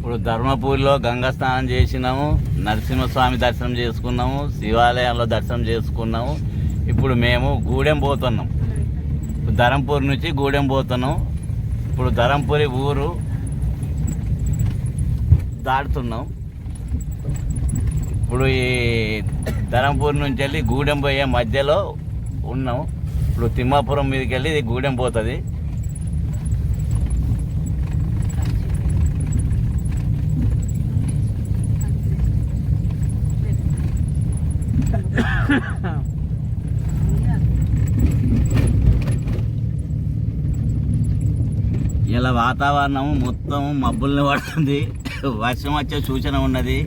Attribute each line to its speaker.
Speaker 1: ఇప్పుడు ధర్మపూరిలో గంగా స్నానం చేసినాము నరసింహస్వామి దర్శనం చేసుకున్నాము శివాలయంలో దర్శనం చేసుకున్నాము. ఇప్పుడు మేము గూడెం పోతున్నాం. ధరంపూర్ నుంచి గూడెం పోతున్నాం. ఇప్పుడు ధరంపూరి ఊరు దాటుతున్నాం. ఇప్పుడు ఈ ధరంపూర్ నుంచి వెళ్ళి గూడెం పోయే మధ్యలో ఉన్నాం. ఇప్పుడు తిమ్మాపురం మీదకి వెళ్ళి ఇది గూడెం పోతుంది. ఇలా వాతావరణం మొత్తం మబ్బుల్ని పడుతుంది. వర్షం వచ్చే సూచన ఉన్నది.